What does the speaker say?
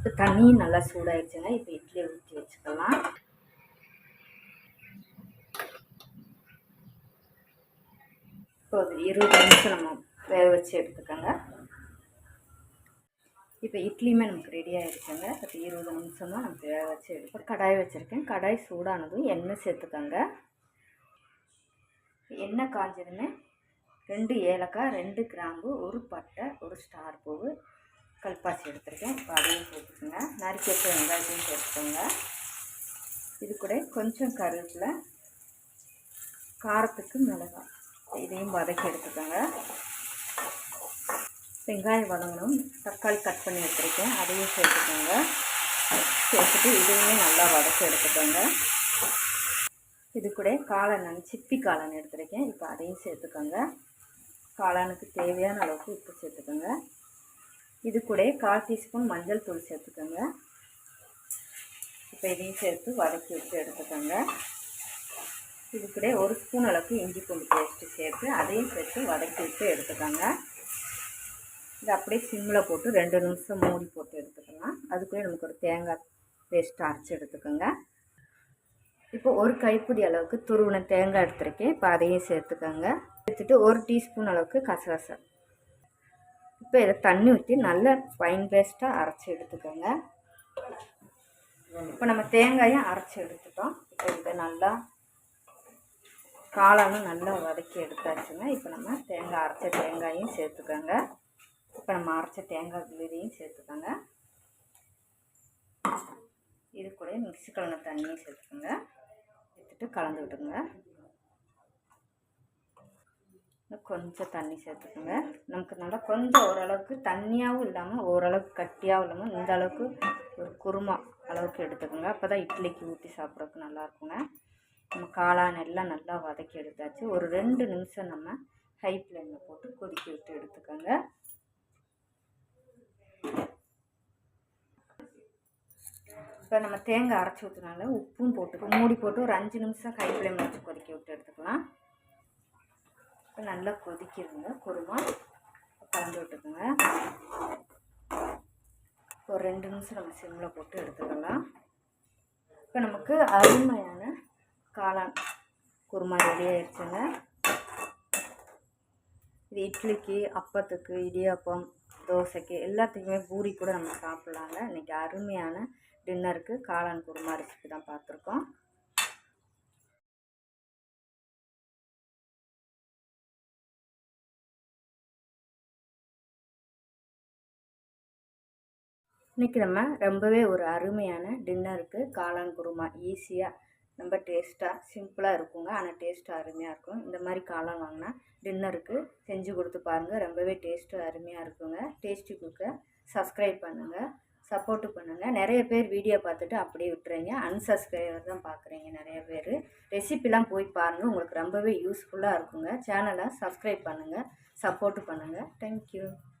இப்போ தண்ணியும் நல்லா சூடாயிடுச்சுங்க இப்போ இட்லியை ஊற்றி வச்சுக்கலாம். இப்போ ஒரு இருபது நிமிஷம் நம்ம வேக வச்சு எடுத்துக்கோங்க. இப்போ இட்லியுமே நமக்கு ரெடி ஆகிடுச்சுங்க இப்போ இருபது நிமிஷம் தான் நமக்கு வேக வச்சு எடுப்போம் கடாய் வச்சுருக்கேன். கடாய் சூடானதும் எண்ணெய் சேர்த்துக்கோங்க. எண்ணெய் காஞ்சதுமே ரெண்டு ஏலக்காய் ரெண்டு கிராம்பு ஒரு பட்டை ஒரு ஸ்டார் பூவு கல்பாசி எடுத்துருக்கேன். இப்போ அதையும் போட்டுக்கோங்க நறுக்கி வச்ச வெங்காயத்தையும் போட்டுக்கோங்க இது கூட கொஞ்சம் கருவேப்பிலை காரத்துக்கு மிளகாய். இதையும் வதக்கி எடுத்துக்கோங்க. வெங்காயம் வதங்கணும். தக்காளி கட் பண்ணி எடுத்துருக்கேன். அதையும் சேர்த்துக்கோங்க. சேர்த்துட்டு இதையுமே நல்லா வதக்கி எடுத்துக்கோங்க. இது கூட காளான் சிப்பி காளான் எடுத்துருக்கேன். இப்போ அதையும் சேர்த்துக்கோங்க. காளானுக்கு தேவையான அளவுக்கு உப்பு சேர்த்துக்கோங்க. இது கூட கால் டீஸ்பூன் மஞ்சள் தூள் சேர்த்துக்கோங்க. இப்போ இதையும் சேர்த்து வதக்கி விட்டு எடுத்துக்கோங்க. இது கூட ஒரு ஸ்பூன் அளவுக்கு இஞ்சி பூண்டு பேஸ்ட்டு சேர்த்து அதையும் சேர்த்து வதக்கி விட்டு எடுத்துக்கோங்க. இது அப்படியே சிம்மில் போட்டு ரெண்டு நிமிஷம் மூடி போட்டு எடுத்துக்கலாம். அதுக்குள்ளே நமக்கு ஒரு தேங்காய் பேஸ்ட் அரைச்சி எடுத்துக்கோங்க. இப்போ ஒரு கைப்பிடி அளவுக்கு துருவின தேங்காய் எடுத்துருக்கேன். இப்போ அதையும் சேர்த்துக்கோங்க. எடுத்துகிட்டு ஒரு டீஸ்பூன் அளவுக்கு கசகசம் இப்போ இதை தண்ணி ஊற்றி நல்லா ஃபைன் பேஸ்ட்டாக அரைச்சி எடுத்துக்கோங்க. இப்போ நம்ம தேங்காயும் அரைச்சி எடுத்துட்டோம். இப்போ இதை நல்லா காளானும் நல்லா வதக்கி எடுத்தாச்சுங்க. இப்போ நம்ம தேங்காய் அரைச்ச தேங்காயும் சேர்த்துக்கோங்க. இப்போ நம்ம அரைச்ச தேங்காய் விழுதியும் சேர்த்துக்கோங்க. இது கூட மிக்சி கலந்த தண்ணியும் சேர்த்துக்கோங்க. எடுத்துட்டு கலந்து கொஞ்சம் தண்ணி சேர்த்துக்கோங்க. நமக்கு நல்லா கொஞ்சம் ஓரளவுக்கு தண்ணியாகவும் இல்லாமல் ஓரளவுக்கு கட்டியாகவும் இல்லாமல் இந்த அளவுக்கு ஒரு குருமா அளவுக்கு எடுத்துக்கோங்க. அப்போ தான் இட்லிக்கு ஊற்றி சாப்பிட்றதுக்கு நல்லாயிருக்குங்க. நம்ம காளான் எல்லாம் நல்லா வதக்கி எடுத்தாச்சு. ஒரு ரெண்டு நிமிஷம் நம்ம ஹை ஃப்ளேமில் போட்டு கொதிக்க விட்டு எடுத்துக்கோங்க. இப்போ நம்ம தேங்காய் அரைச்சி ஊற்றுனால உப்பும் போட்டுக்கோ மூடி போட்டு ஒரு அஞ்சு நிமிஷம் ஹை ஃப்ளேமில் வச்சு கொதிக்க விட்டு எடுத்துக்கலாம். இப்போ நல்லா கொதிக்கிடுங்க குருமா கலந்து விட்டுக்குங்க. ஒரு ரெண்டு நிமிஷம் நம்ம சிம்மில் போட்டு எடுத்துக்கலாம். இப்போ நமக்கு அருமையான காளான் குருமா ரெடி ஆயிடுச்சுங்க இது இட்லிக்கு அப்பத்துக்கு இடியாப்பம் தோசைக்கு எல்லாத்துக்குமே பூரி கூட நம்ம சாப்பிட்லாங்க. இன்றைக்கி அருமையான டின்னருக்கு காளான் குருமா ரெசிபி தான் பார்த்துருக்கோம். இன்றைக்கி நம்ம ரொம்பவே ஒரு அருமையான டின்னருக்கு காளான் குருமா ஈஸியாக ரொம்ப டேஸ்ட்டாக சிம்பிளாக இருக்குங்க. ஆனால் டேஸ்ட்டாக அருமையாக இருக்கும். இந்த மாதிரி காளான் வாங்கினா டின்னருக்கு செஞ்சு கொடுத்து பாருங்கள் ரொம்பவே டேஸ்ட்டு அருமையாக இருக்குங்க. டேஸ்டி குக்கை. சப்ஸ்கிரைப் பண்ணுங்கள் சப்போர்ட்டு பண்ணுங்கள் நிறைய பேர் வீடியோ பார்த்துட்டு அப்படியே விட்டுறீங்க. அன்சப்ஸ்கிரைபர் தான் பார்க்குறீங்க நிறைய பேர். ரெசிபிலாம் போய் பாருங்கள் உங்களுக்கு ரொம்பவே யூஸ்ஃபுல்லாக இருக்குங்க. சேனலை சப்ஸ்கிரைப் பண்ணுங்கள் சப்போர்ட்டு பண்ணுங்கள் தேங்க்யூ